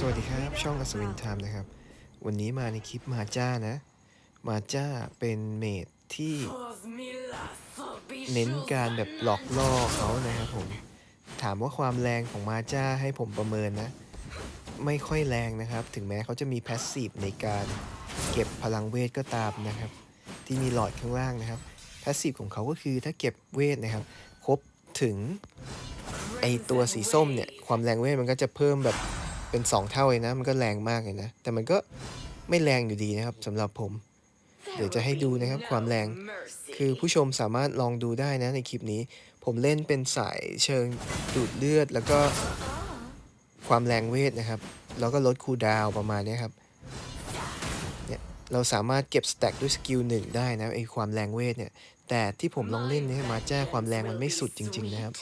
สวัสดีครับ ช่องอัศวินไทม์นะครับ วันนี้มาในคลิปมาจ้านะ มาจ้าเป็นเมดที่ เน้นการแบบหลอกล่อเขานะครับผม ถามว่าความแรงของมาจ้าให้ผมประเมินนะ ไม่ค่อยแรงนะครับ ถึงแม้เขาจะมีแพสซีฟในการเก็บพลังเวทก็ตามนะครับ ที่มีหลอดข้างล่างนะครับแพสซีฟของเขาก็คือถ้าเก็บเวทนะครับ ครบถึงไอตัวสีส้มเนี่ยความแรงเวทมันก็จะเพิ่มแบบ เป็น 2 เท่าเลยนะ มันก็แรงมากเลยนะ แต่มันก็ไม่แรงอยู่ดีนะครับสำหรับผม เดี๋ยวจะให้ดูนะครับความแรง คือผู้ชมสามารถลองดูได้นะในคลิปนี้ ผมเล่นเป็นสายเชิงดูดเลือด แล้วก็ความแรงเวทนะครับ แล้วก็ลดคูลดาวประมาณนี้ครับเนี่ยเราสามารถเก็บสแต็กด้วยสกิลหนึ่งได้นะไอความแรงเวทเนี่ย แต่ที่ผมลองเล่นเนี่ยมาแจ้ความแรงมันไม่สุดจริง ๆ นะครับ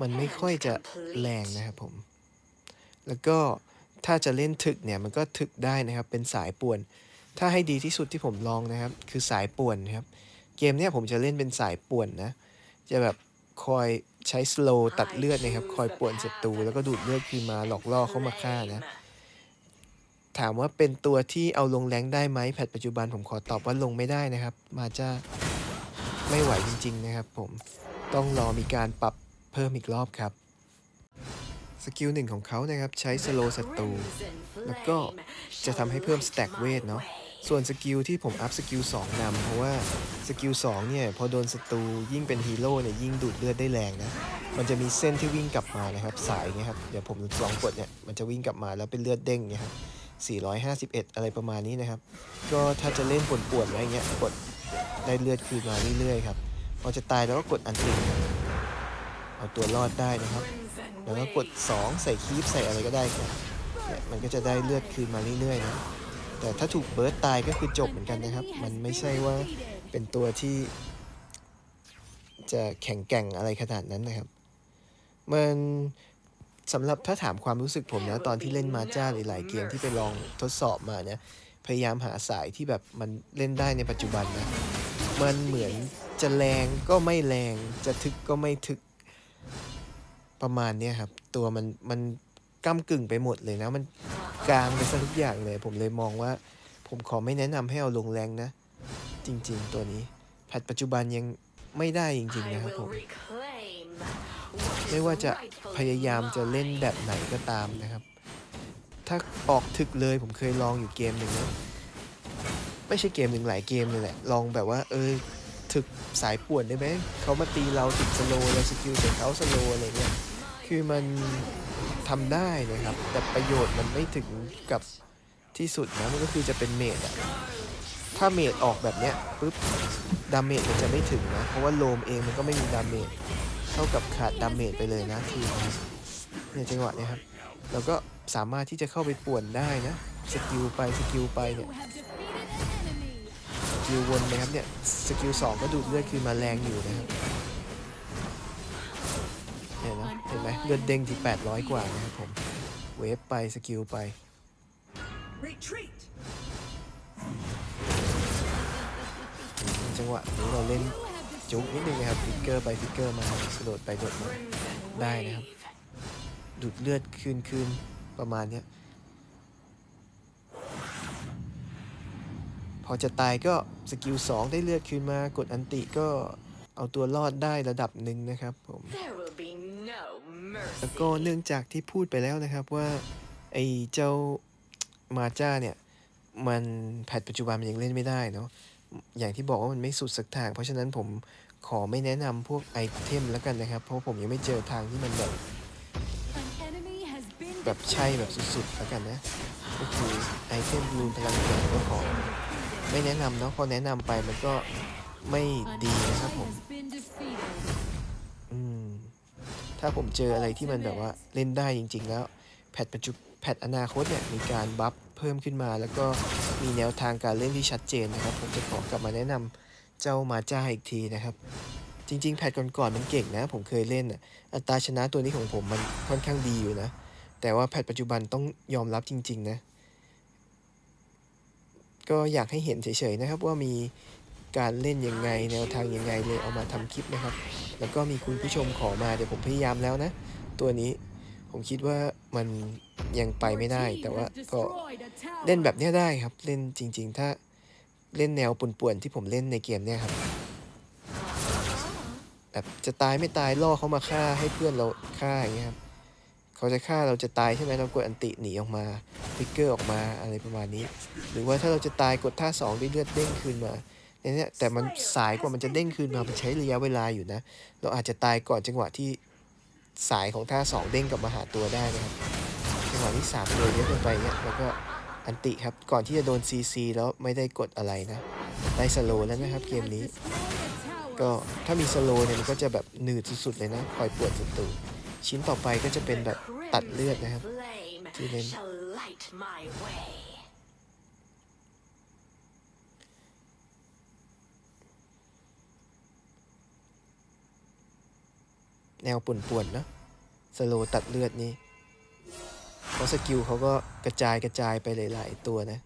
มันไม่ค่อยจะแรงนะครับผม แล้วก็ ถ้าจะเล่นถึกเนี่ยมันก็ถึกได้นะครับ เป็นสายป่วน ถ้าให้ดีที่สุดที่ผมลองนะครับ คือสายป่วนนะครับ เกมเนี้ยผมจะเล่นเป็นสายป่วนนะ จะแบบคอยใช้สโลว์ตัดเลือดนะครับ คอยป่วนศัตรูแล้วก็ดูดเลือดคืนมาหลอกล่อเข้ามาฆ่านะ ถามว่าเป็นตัวที่เอาลงแรงได้ไหมแพทปัจจุบันผมขอตอบว่าลงไม่ได้นะครับ มาจ้าไม่ไหวจริง ๆ นะครับ ผมต้องรอมีการปรับเพิ่มอีกรอบครับ สกิลหนึ่งของเขานะครับใช้สโลศัตรูแล้วก็จะทำให้เพิ่มสแต็กเวทเนาะส่วนสกิลที่ผมอัพสกิล2นำเพราะว่าสกิล2เนี่ยพอโดนศัตรูยิ่งเป็นฮีโร่เนี่ยยิ่งดูดเลือดได้แรงนะมันจะมีเส้นที่วิ่งกลับมานะครับสายเนี่ยครับเดี๋ยวผมลองกดเนี่ยมันจะวิ่งกลับมาแล้วเป็นเลือดเด้งเนี่ยครับ451 อะไรประมาณนี้นะครับ ก็ถ้าจะเล่นป่วนๆอะไรเงี้ยกดได้เลือดคืนมาเรื่อยๆครับพอจะตายแล้วก็กดอันติเอาตัวรอดได้นะครับ แล้วก็กด 2 ใส่คีฟใส่อะไรก็ได้ครับเนี่ยมันก็จะได้เลือดคืนมาเรื่อยๆนะแต่ถ้าถูกเบิร์ตตายก็คือจบเหมือนกันนะครับ มันไม่ใช่ว่าเป็นตัวที่ จะแข็งแกร่งอะไรขนาดนั้นนะครับ มันสำหรับถ้าถามความรู้สึกผมนะตอนที่เล่นมาจ้าหลายๆเกมที่ไปลองทดสอบมาเนี่ยพยายามหาสายที่แบบมันเล่นได้ในปัจจุบันนะ มันเหมือนจะแรงก็ไม่แรงจะทึกก็ไม่ทึก ประมาณเนี้ยครับ ตัวมันมันก้ากึ่งไปหมดเลยนะ มันกลางไปซะทุกอย่างเลย ผมเลยมองว่า ผมขอไม่แนะนำให้เอาลงแรงนะ จริงๆ ตัวนี้แพทปัจจุบันยังไม่ได้จริงๆนะครับผม ไม่ว่าจะพยายามจะเล่นแบบไหนก็ตามนะครับ ถ้าออกถึกเลยผมเคยลองอยู่เกมหนึ่งนะไม่ใช่เกมหนึ่งหลายเกมเลยแหละ ลองแบบว่า เออถึกสายป่วนได้ไหม เขามาตีเราติดสโลว์เราสกิลใส่เขาสโลว์อะไรเงี้ย คือมันทำได้นะครับ แต่ประโยชน์มันไม่ถึงกับที่สุดนะมันก็คือจะเป็นเมดอะถ้าเมดออกแบบเนี้ยปุ๊บดาเมจมันจะไม่ถึงนะ เพราะว่าโลมเองมันก็ไม่มีดาเมจเท่ากับขาดดาเมจไปเลยนะทีเนี่ยจังหวะเนี้ยครับแล้วก็สามารถที่จะเข้าไปป่วนได้นะสกิลไปสกิลไปเนี่ยสกิลวนนะครับเนี่ยสกิลสองก็ดูดเลือดคืนมาแรงอยู่นะครับ เนี่ยนะเห็นไหมเลือดเด้งที่ 800 กว่านะครับผม เวฟไป สกิลไป Retreat! จังหวะนี้เราเล่นจุกนิดนึงนะครับฟิกเกอร์ไปฟิกเกอร์มากระโดดไปโดดมาได้นะครับ ดูดเลือดคืนคืนประมาณเนี้ยพอจะตายก็สกิล2ได้เลือดคืนมากดอันติก็เอาตัวรอดได้ระดับหนึ่งนะครับผม There will be no แล้วก็เนื่องจากที่พูดไปแล้วนะครับว่า ไอ้เจ้ามาจ้าเนี่ย มันแพทปัจจุบันมันยังเล่นไม่ได้เนาะอย่างที่บอกว่ามันไม่สุดสักทาง เพราะฉะนั้นผมขอไม่แนะนำพวกไอเทมแล้วกันนะครับ เพราะผมยังไม่เจอทางที่มันแบบแบบใช่แบบสุดๆแล้วกันนะก็คือไอเทมรูนพลังแฝงก็ขอไม่แนะนำเนาะพอแนะนำไปมันก็ไม่ดีนะครับผม ถ้าผมเจออะไรที่มันแบบว่าเล่นได้จริง ๆ แล้ว แพทปัจจุแพทอนาคตเนี่ยมีการบัฟเพิ่มขึ้นมา แล้วก็มีแนวทางการเล่นที่ชัดเจนนะครับ ผมจะขอกลับมาแนะนำเจ้ามาจ้าอีกทีนะครับ จริง ๆ แพทก่อนๆมันเก่งนะ ผมเคยเล่นอะอัตราชนะตัวนี้ของผมมันค่อนข้างดีอยู่นะ แต่ว่าแพทปัจจุบันต้องยอมรับจริง ๆ นะก็อยากให้เห็นเฉยๆนะครับว่ามี การเล่นยังไงแนวทางยังไงเลยเอามาทำคลิปนะครับ แล้วก็มีคุณผู้ชมขอมาเดี๋ยวผมพยายามแล้วนะ ตัวนี้ผมคิดว่ามันยังไปไม่ได้ แต่ว่าก็เล่นแบบนี้ได้ครับ เล่นจริง ๆ ถ้าเล่นแนวป่วนๆที่ผมเล่นในเกมเนี่ยครับแบบจะตายไม่ตายล่อเขามาฆ่าให้เพื่อนเราฆ่าอย่างเงี้ยครับเขาจะฆ่าเราจะตายใช่ไหมเรากดอันติหนีออกมาฟิกเกอร์ออกมาอะไรประมาณนี้ หรือว่าถ้าเราจะตายกดท่าสองด้วยเลือดเด้งคืนมา เนี่ยแต่มันสายกว่ามันจะเด้งคืนมามันใช้ระยะเวลาอยู่นะ เราอาจจะตายก่อนจังหวะที่สายของท่าสองเด้งกลับมาหาตัวได้นะครับจังหวะที่สามเลยเยอะเกินไปเนี่ยแล้วก็อันติครับก่อนที่จะโดน CC แล้วไม่ได้กดอะไรนะได้สโลแล้วนะครับเกมนี้ ก็ถ้ามีสโลเนี่ยมันก็จะแบบหนืดสุดๆเลยนะคอยปวดศัตรูชิ้นต่อไปก็จะเป็นแบบตัดเลือดนะครับที่เน้น แนวป่วนๆเนอะสโลตัดเลือดนี่เพราะสกิลเขาก็กระจายกระจายไปหลายๆตัวนะ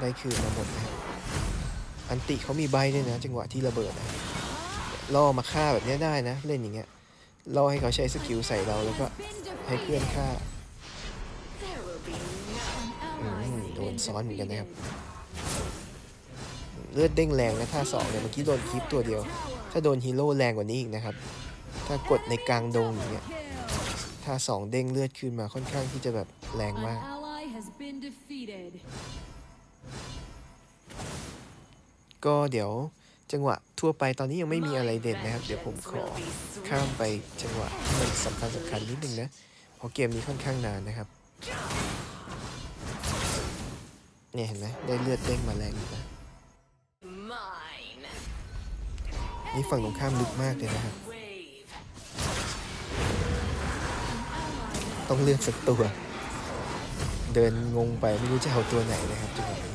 ได้คืนมาหมดนะอันติเขามีใบด้วยนะ จังหวะที่ระเบิดนะล่อมาฆ่าแบบนี้ได้นะ เล่นอย่างเงี้ยล่อให้เขาใช้สกิลใส่เราแล้วก็ให้เพื่อนฆ่าโดนซ้อนเหมือนกันนะครับ เลือดเด้งแรงนะท่าสองเนี่ยเมื่อกี้โดนคลิปตัวเดียว ถ้าโดนฮีโร่แรงกว่านี้อีกนะครับ ถ้ากดในกลางดงอย่างเงี้ยท่าสองเด้งเลือดคืนมาค่อนข้างที่จะแบบแรงมาก ก็เดี๋ยวจังหวะทั่วไปตอนนี้ยังไม่มีอะไรเด่นนะครับ เดี๋ยวผมขอข้ามไปจังหวะที่มันสำคัญสำคัญนิดนึงนะเพราะเกมนี้ค่อนข้างนานนะครับเนี่ยเห็นไหมได้เลือดเด้งมาแรงอยู่นะ นี่ฝั่งตรงข้ามลึกมากเลยนะครับ ต้องเลือกสักตัว เดินงงไปไม่รู้จะเอาตัวไหนนะครับจังหวะนี้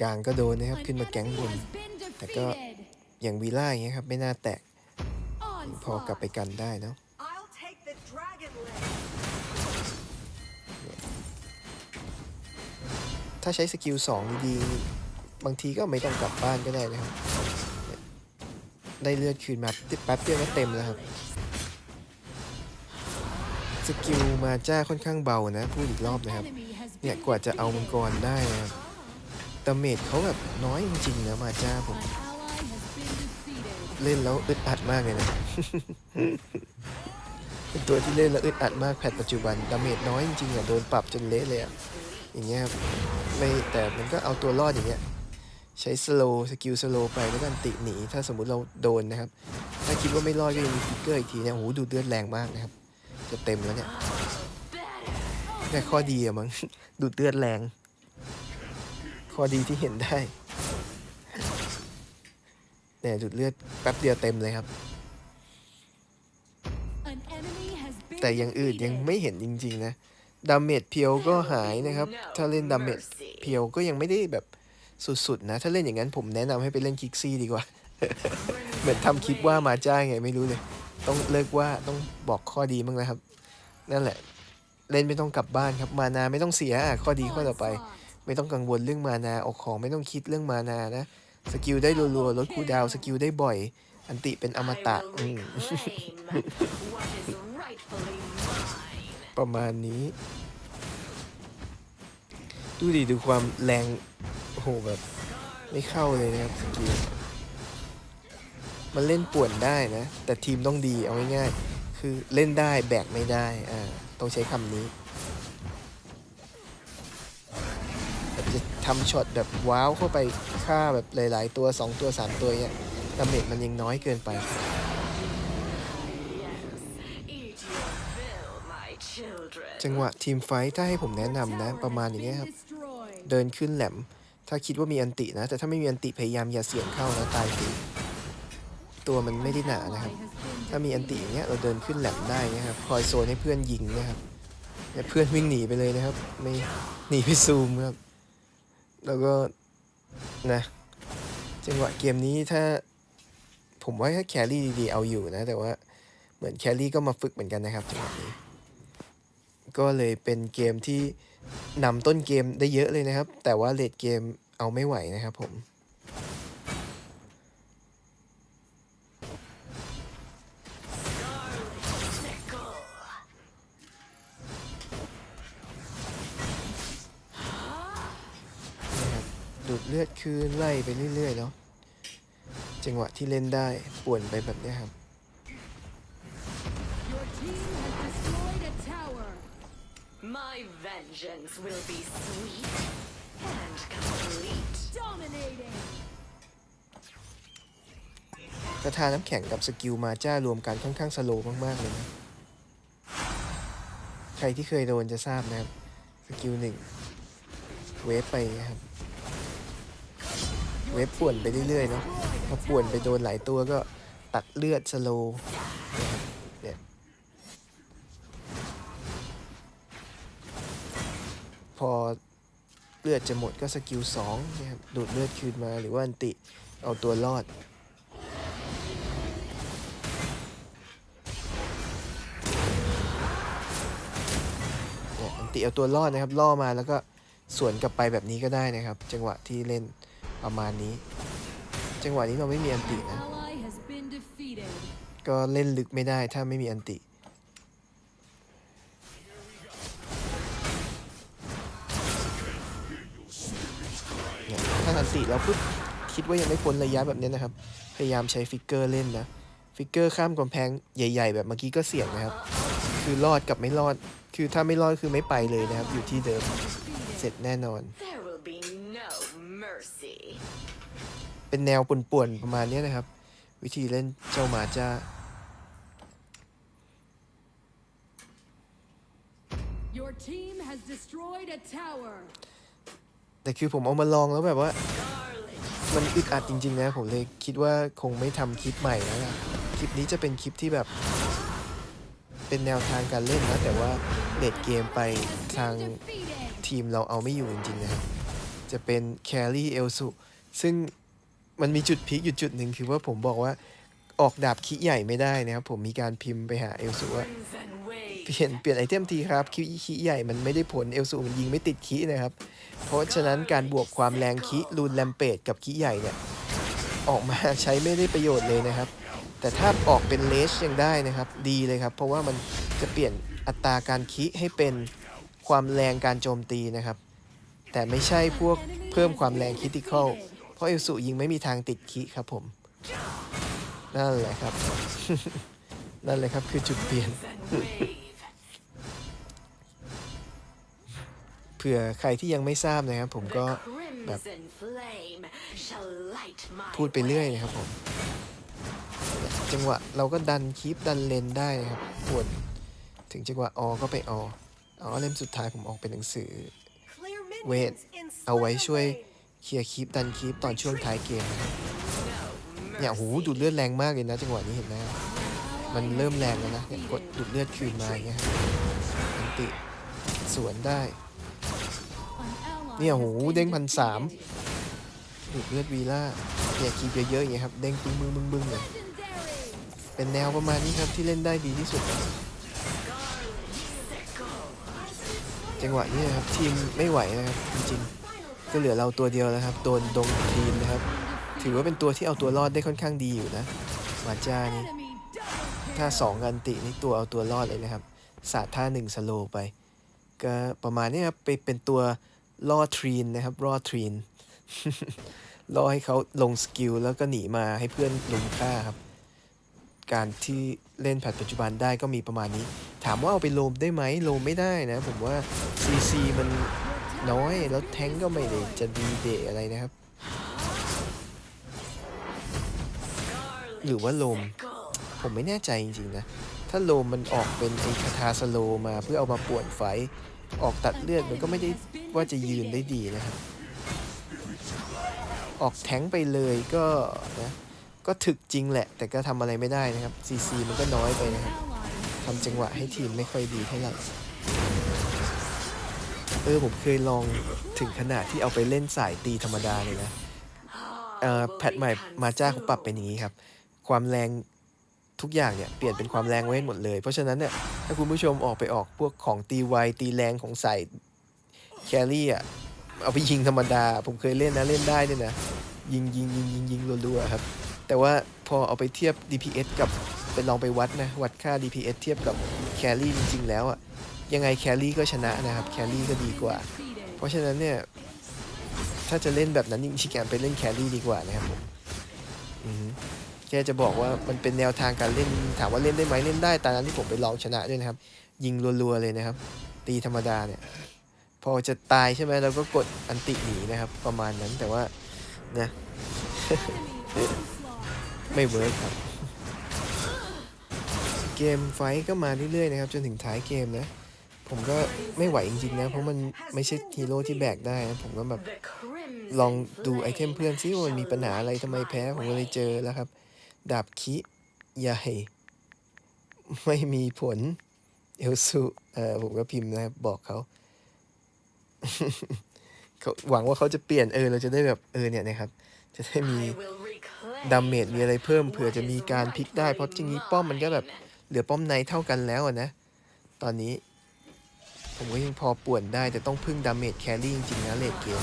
กลางก็โดนนะครับขึ้นมาแก๊งบน แต่ก็อย่างวีล่าอย่างเงี้ยครับ ไม่น่าแตก พอกลับไปกันได้เนาะถ้าใช้สกิลสองดี บางทีก็ไม่ต้องกลับบ้านก็ได้นะครับ ได้เลือดคืนมาแป๊บเดียวก็เต็มแล้วครับ สกิลมาจ้าค่อนข้างเบานะพูดอีกรอบนะครับ เนี่ยกว่าจะเอามังกรได้นะครับดาเมจเขาแบบน้อยจริงๆนะมาจ้าผม เล่นแล้วอึดอัดมากเลยนะ เป็นตัวที่เล่นแล้วอึดอัดมากแพทปัจจุบันดาเมจน้อยจริงๆอะโดนปรับจนเละเลยอะอย่างเงี้ยครับไม่แต่มันก็เอาตัวรอดอย่างเงี้ย ใช้สโลสกิลสโลไปแล้วกันติหนีถ้าสมมุติเราโดนนะครับ ถ้าคิดว่าไม่รอดก็ยังมีฟิกเกอร์อีกทีเนี่ยโอ้โหดูเลือดแรงมากนะครับ จะเต็มแล้วเนี่ยแต่ข้อดีอะมั้งดูเลือดแรง ข้อดีที่เห็นได้เนี่ยดูดเลือดแป๊บเดียวเต็มเลยครับ แต่อย่างอื่นยังไม่เห็นจริง ๆ นะดาเมจเพียวก็หายนะครับ ถ้าเล่นดาเมจเพียวก็ยังไม่ได้แบบ สุดๆนะ ถ้าเล่นอย่างนั้นผมแนะนำให้ไปเล่นคิกซี่ดีกว่า เหมือนทำคลิปว่ามาจ้าไงไม่รู้เลย ต้องเลิกว่าต้องบอกข้อดีมั้างนะครับ นั่นแหละ เล่นไม่ต้องกลับบ้านครับมานาไม่ต้องเสียอะข้อดีข้อต่อไป ไม่ต้องกังวลเรื่องมานาออกของไม่ต้องคิดเรื่องมานานะสกิลได้รัวๆลดคูดาวสกิลได้บ่อย อันติเป็นอมตะอืม ประมาณนี้ ดูดิดูความแรง โหแบบไม่เข้าเลยนะครับสกิลมันเล่นป่วนได้นะ แต่ทีมต้องดีเอาง่ายๆคือเล่นได้แบกไม่ได้อ่าต้องใช้คำนี้แบบจะทำช็อตแบบว้าวเข้าไปฆ่าแบบหลาย ๆ ตัว 2 ตัว 3 ตัวเนี่ยดาเมจมันยังน้อยเกินไปจังหวะทีมไฟท์ถ้าให้ผมแนะนำนะ ประมาณอย่างเงี้ยครับ เดินขึ้นแหลม ถ้าคิดว่ามีอันตินะ แต่ถ้าไม่มีอันติพยายามอย่าเสี่ยงเข้านะตายฟรีตัวมันไม่ได้หนานะครับ ถ้ามีอันติอย่างเงี้ยเราเดินขึ้นแหลมได้นะครับ คอยโซนให้เพื่อนยิงนะครับเนี่ยเพื่อนวิ่งหนีไปเลยนะครับ ไม่หนีไปซูมครับ แล้วก็นะ จังหวะเกมนี้ถ้า ผมว่าถ้าแครี่ดีๆเอาอยู่นะ แต่ว่าเหมือนแครี่ก็มาฝึกเหมือนกันนะครับจังหวะนี้ ก็เลยเป็นเกมที่ นำต้นเกมได้เยอะเลยนะครับ แต่ว่าเลดเกมเอาไม่ไหวนะครับผมดูดเลือดคืนไล่ไปเรื่อยๆเนาะจังหวะที่เล่นได้ป่วนไปแบบนี้ครับ My vengeance will be sweet and complete. Dominating. กระทาน้ำแข็งกับสกิลมาจ้ารวมกันค่อนข้างสโลว์มากๆเลยนะ ใครที่เคยโดนจะทราบนะครับ สกิลหนึ่งเวฟไปนะครับ เวฟป่วนไปเรื่อยๆเนาะพอป่วนไปโดนหลายตัวก็ตัดเลือดสโลว์ ลือดจะหมดก็สกิลสองนะครับดูดเลือดคืนมาหรือว่าอันติเอาตัวรอดเนี่ยอันติเอาตัวรอดนะครับล่อมาแล้วก็สวนกลับไปแบบนี้ก็ได้นะครับ จังหวะที่เล่นประมาณนี้ จังหวะนี้เราไม่มีอันตินะก็เล่นลึกไม่ได้ถ้าไม่มีอันติ ติแล้วปุ๊บคิดว่ายังไม่พ้นระยะแบบเนี้ยนะครับ พยายามใช้ฟิกเกอร์เล่นนะฟิกเกอร์ข้ามกำแพงใหญ่ ๆ แบบเมื่อกี้ก็เสี่ยงนะครับ คือรอดกับไม่รอด คือถ้าไม่รอดคือไม่ไปเลยนะครับ อยู่ที่เดิมเสร็จแน่นอน There will be no mercy. เป็นแนวป่วนๆประมาณเนี้ยนะครับ วิธีเล่นเจ้าหมาจ้า แต่คือผมเอามาลองแล้วแบบว่า มันอึดอัดจริง ๆ นะ ผมเลยคิดว่าคงไม่ทำคลิปใหม่แล้วนะคลิปนี้จะเป็นคลิปที่แบบ เป็นแนวทางการเล่นนะ แต่ว่าเด็ดเกมไปทางทีมเราเอาไม่อยู่จริง ๆ นะครับจะเป็นแครี่เอลสุซึ่งมันมีจุดพีคอยู่จุดหนึ่งคือว่าผมบอกว่าออกดาบคิใหญ่ไม่ได้นะครับผมมีการพิมพ์ไปหาเอลสุว่าเปลี่ยนเปลี่ยนไอเทมทีครับคิคิใหญ่มันไม่ได้ผลเอลสูมันยิงไม่ติดคินะครับ เพราะฉะนั้นการบวกความแรงคิรูนแลมเปดกับคิใหญ่เนี่ยออกมาใช้ไม่ได้ประโยชน์เลยนะครับ แต่ถ้าออกเป็นเลชยังได้นะครับ ดีเลยครับ เพราะว่ามันจะเปลี่ยนอัตราการคิให้เป็นความแรงการโจมตีนะครับ แต่ไม่ใช่พวกเพิ่มความแรงคิติคอลเพราะเอลสูยิงไม่มีทางติดคิครับผม นั่นแหละครับ นั่นแหละครับคือจุดเปลี่ยน ผื่อใครที่ยังไม่ทราบนะครับ ผมก็ The crimson flame shall light my พูดไปเรื่อย way. นะครับผมเนี่ยจังหวะเราก็ดันคีปดันเลนได้นะครับปวดถึงจังหวะออก็ไปออ๋อเล่มสุดท้ายผมออกเป็นหนังสือ Clear Wait, minions in เอาไว้ Slither ช่วย Lane. เคลียร์คีปดันคีปตอนช่วงท้ายเกมนะครับ No เนี่ยโห mercy. ดูดเลือดแรงมากเลยนะจังหวะนี้เห็นไหมครับมันเริ่มแรงแล้วนะเนี่ยกดดูดเลือดคืนมาอย่างเงี้ยครับอันติสวนได้ An ally เนี่ยโหเด้งพันสาม defeated. ดูดเลือดวีล่าเนี่ยคีปเยอะๆอย่างเงี้ยครับเด้งปึ้งบึ้งบึ้งบึ้งเลยเป็นแนวประมาณนี้ครับที่เล่นได้ดีที่สุด จังหวะนี้นะครับทีมไม่ไหวนะครับจริงๆ ก็เหลือเราตัวเดียวแล้วครับโดนดงทีมนะครับ ถือว่าเป็นตัวที่เอาตัวรอดได้ค่อนข้างดีอยู่นะมาจ้านี่ถ้า kill. 2กันตินี่ตัวเอาตัวรอดเลยนะครับสาดท่าหนึ่งสโลไป ก็ประมาณนี้ครับไปเป็นตัว ล่อทรีนนะครับล่อทรีนล่อให้เขาลงสกิลแล้วก็หนีมาให้เพื่อนลุมฆ่าครับ การที่เล่นแพทปัจจุบันได้ก็มีประมาณนี้ ถามว่าเอาไปโลมได้ไหมโลมไม่ได้นะ ผมว่า CC มันน้อย แล้วแทงก็ไม่ได้จะดีเดะอะไรนะครับ หรือว่าโลม ผมไม่แน่ใจจริงๆนะ ถ้าโลมมันออกเป็นไอคาทาสโลมาเพื่อเอามาป่วนไฟ ออกตัดเลือดมันก็ไม่ได้ว่าจะยืนได้ดีนะครับ ออกแทงไปเลยก็นะก็ถึกจริงแหละ แต่ก็ทำอะไรไม่ได้นะครับ CC มันก็น้อยไปนะครับทำจังหวะให้ทีมไม่ค่อยดีเท่าไหร่เออผมเคยลองถึงขนาดที่เอาไปเล่นสายตีธรรมดาเลยนะเอ่อแพทใหม่มาจ้าเขาปรับเป็นอย่างนี้ครับ ความแรงทุกอย่างเนี่ยเปลี่ยนเป็นความแรงเว้นหมดเลย เพราะฉะนั้นเนี่ย ถ้าคุณผู้ชมออกไปออกพวกของตีไวตีแรงของใส่แครี่อะ เอาไปยิงธรรมดา ผมเคยเล่นนะเล่นได้ด้วยนะ ยิงยิงยิงยิงยิงรัวๆครับ แต่ว่าพอเอาไปเทียบ DPS กับไปลองไปวัดนะ วัดค่า DPS เทียบกับแครี่จริงๆแล้วอะ ยังไงแครี่ก็ชนะนะครับ แครี่ก็ดีกว่า เพราะฉะนั้นเนี่ย ถ้าจะเล่นแบบนั้นจริงๆการไปเล่นแครี่ดีกว่านะครับผมอือ ค่จะบอกว่ามันเป็นแนวทางการเล่นถามว่าเล่นได้ไหมเล่นได้ตอนนั้นที่ผมไปลองชนะด้วยนะครับ ยิงรัวๆเลยนะครับ ตีธรรมดาเนี่ย พอจะตายใช่ไหมเราก็กดอันติหนีนะครับ ประมาณนั้นแต่ว่านะไม่เวิร์คครับ เกมไฟท์ก็มาเรื่อยๆนะครับ จนถึงท้ายเกมนะผมก็ไม่ไหวจริงๆนะ เพราะมันไม่ใช่ฮีโร่ที่แบกได้นะ ผมก็แบบลองดูไอเทมเพื่อนซิว่ามันมีปัญหาอะไรทำไมแพ้ ผมก็เลยเจอแล้วครับ ดาบคิใหญ่ไม่มีผล เอลสุเออผมก็พิมพ์นะครับบอกเขาเขาหวังว่าเขาจะเปลี่ยนเออ เราจะได้แบบเออเนี่ยนะครับ จะได้มี I will reclaim ดาเมจมีอะไรเพิ่มเผื่อจะมีการพลิกได้ เพราะจริงนี้ป้อมมันก็แบบเหลือป้อมในเท่ากันแล้วอะนะ ตอนนี้ ผมก็ยังพอป่วนได้ แต่ต้องพึ่งดาเมจแครี่จริงๆนะเลดเกม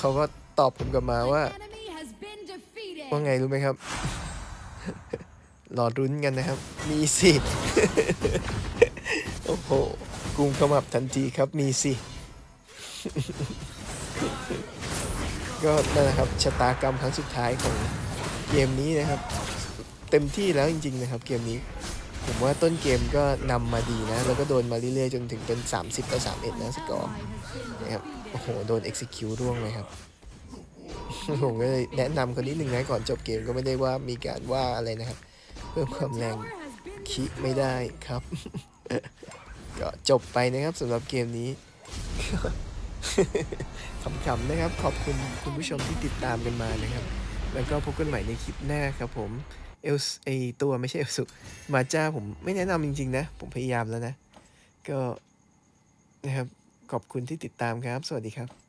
เขาก็ต อบผมกลับมาว่า An enemy has been defeated. ว่าไงรู้ไหมครับ รอรุ้นกันนะครับ มีสิ โอ้โหกุมขมับทันทีครับ มีสิ ก็นั่นแหละครับชะตากรรมครั้งสุดท้ายของเกมนี้นะครับ เต็มที่แล้วจริง ๆ นะครับ เกมนี้ ผมว่าต้นเกมก็นำมาดีนะ แล้วก็โดนมาเรื่อยๆ จนถึงเป็น 30 ต่อ 31 นะสกอร์ Ally has been นะครับ defeated. โอ้โห โดน execute ร่วงเลยครับ ผมก็เลยแนะนำคนนิดหนึ่งนะก่อนจบเกมก็ไม่ได้ว่ามีการว่าอะไรนะครับ เพิ่มความแรงคิไม่ได้ครับ ก็จบไปนะครับสำหรับเกมนี้ขำๆนะครับ ขอบคุณคุณผู้ชมที่ติดตามกันมานะครับ แล้วก็พบกันใหม่ในคลิปหน้าครับผมเอลไอตัวไม่ใช่เอลสุมาจ้าผมไม่แนะนำจริง ๆ นะ ผมพยายามแล้วนะ ก็นะครับขอบคุณที่ติดตามครับ สวัสดีครับ